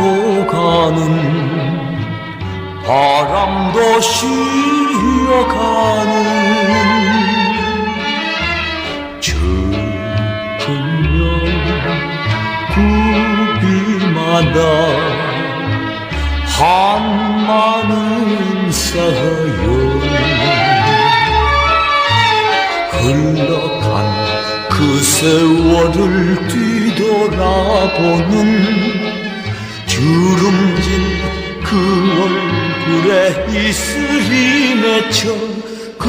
안고 가는 바람도 쉬어가는 슬픈 구비마다 한마는 쌓여 흘러간 그 세월을 뒤돌아보는 주름진 그 얼굴에 이슬이 맺혀 그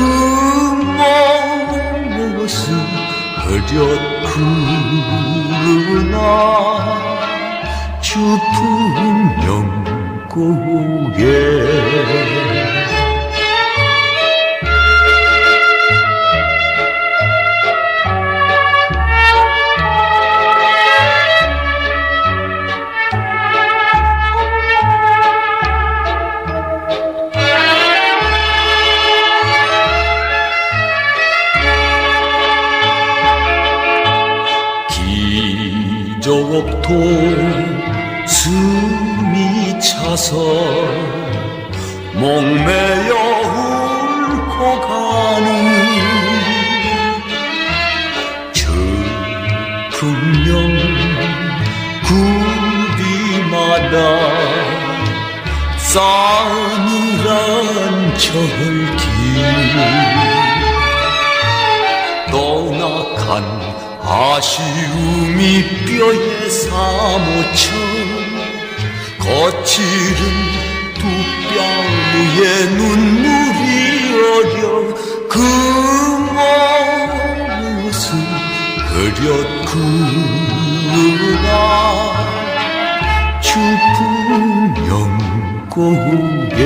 모습 흐렸구나 주품 영국에 기적도 숨이 차서 목매여 울고 가는 저 분명 구비마다 싸늘한 철길 떠나간 아쉬움이 뼈에 사무쳐 거칠은 두뺨 위에 눈물이 어려 그 모습 흐렸구나. 주품 영국에